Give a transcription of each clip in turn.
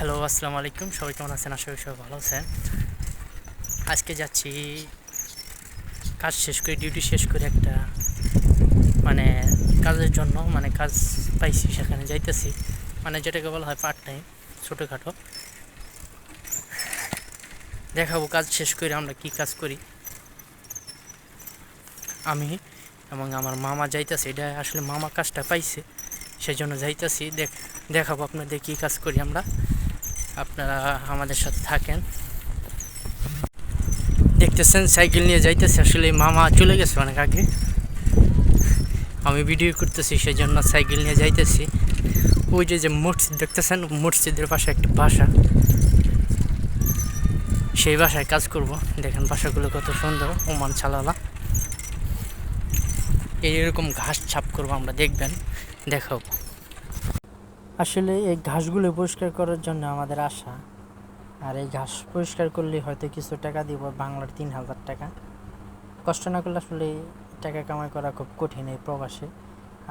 Hello, আসসালামু আলাইকুম। সবাই কেমন আছেন? আশা করি সবাই ভালো আছেন। আজকে যাচ্ছি, কাজ শেষ করে ডিউটি শেষ করে একটা মানে কাজের জন্য মানে কাজ পাইছি সেখানে, যাইতেছি। মানে যেটাকে বলা হয় পার্ট টাইম ছোটোখাটো। দেখাবো কাজ শেষ করে আমরা কি কাজ করি। আমি এবং আমার মামা যাইতেছে, এটা আসলে মামা কাজটা পাইছে, সেজন্য যাইতেছি। দেখ, দেখাবো আপনাদের কী কাজ করি আমরা। আপনারা আমাদের সাথে থাকেন। দেখতেছেন, সাইকেল নিয়ে যাইতেছে। আসলে মামা চলে গেছে অনেক আগে। আমি ভিডিও করতেছি সেই জন্য সাইকেল নিয়ে যাইতেছি। ওই যে যে মসজিদ দেখতেছেন, মসজিদের পাশে একটা বাসা। সেই বাসায় কাজ করব। দেখেন বাসাগুলো কত সুন্দর, ওমান ছালালা। এইরকম ঘাস ছাপ করব আমরা, দেখবেন। দেখাবো আসলে এই ঘাসগুলো পরিষ্কার করার জন্য আমাদের আশা। আর এই ঘাস পরিষ্কার করলে হয়তো কিছু টাকা দিব, বাংলার তিন হাজার টাকা। কষ্ট না করলে আসলে টাকা কামাই করা খুব কঠিন এই প্রবাসে।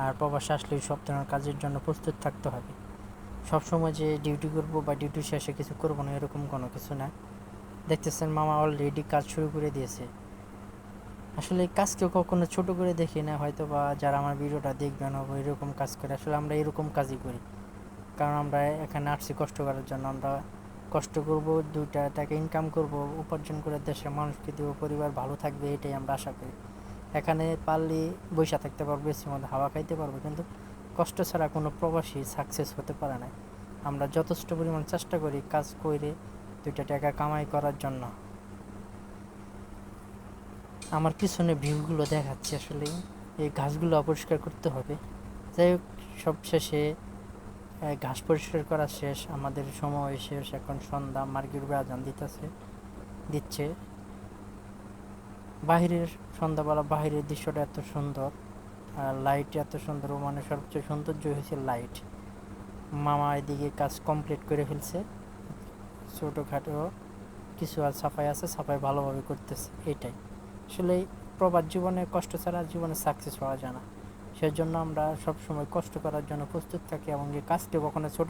আর প্রবাসে আসলে সব ধরনের কাজের জন্য প্রস্তুত থাকতে হবে। সবসময় যে ডিউটি করব বা ডিউটি শেষে কিছু করব না, এরকম কোনো কিছু না। দেখতেছেন মামা অলরেডি কাজ শুরু করে দিয়েছে। আসলে এই কাজকে কখনো ছোট করে দেখি না হয়তো বা যারা আমার ভিডিওটা দেখবেন এরকম কাজ করে। আসলে আমরা এরকম কাজই করি। কারণ আমরা এখানে আসছি কষ্ট করার জন্য। আমরা কষ্ট করব দুইটা টাকা ইনকাম করব উপার্জন করে দেশের মানুষকে দেবো পরিবার ভালো থাকবে এটাই আমরা আশা করি। এখানে পারলে বৈশা থাকতে পারব এসির মধ্যে হাওয়া খাইতে পারব কিন্তু কষ্ট ছাড়া কোনো প্রবাসী সাকসেস হতে পারে না। আমরা যথেষ্ট পরিমাণ চেষ্টা করি কাজ করে দুইটা টাকা কামাই করার জন্য। আমার পিছনে ভিউগুলো দেখাচ্ছে আসলে এই ঘাসগুলো অপরিষ্কার করতে হবে। যাই হোক সব শেষে আহ, ঘাস পরিষ্কার করা শেষ, আমাদের সময় শেষ, এখন সন্ধ্যা, মার্গির আজান দিতেছে, দিচ্ছে। বাহিরের সন্ধ্যাবেলা, বাহিরের দৃশ্যটা এত সুন্দর লাইট এত সুন্দর মানে সবচেয়ে সৌন্দর্য হয়েছে লাইট মামা এদিকে কাজ কমপ্লিট করে ফেলছে, ছোটোখাটো কিছু আর সাফাই আছে, সাফাই ভালোভাবে করতেছে, এটাই। আসলে প্রবাদ জীবনে, কষ্ট ছাড়া জীবনে সাকসেস হওয়া যায় না। সেজন্য আমরা সবসময় কষ্ট করার জন্য প্রস্তুত থাকি এবং এই কাজটি কখনো ছোট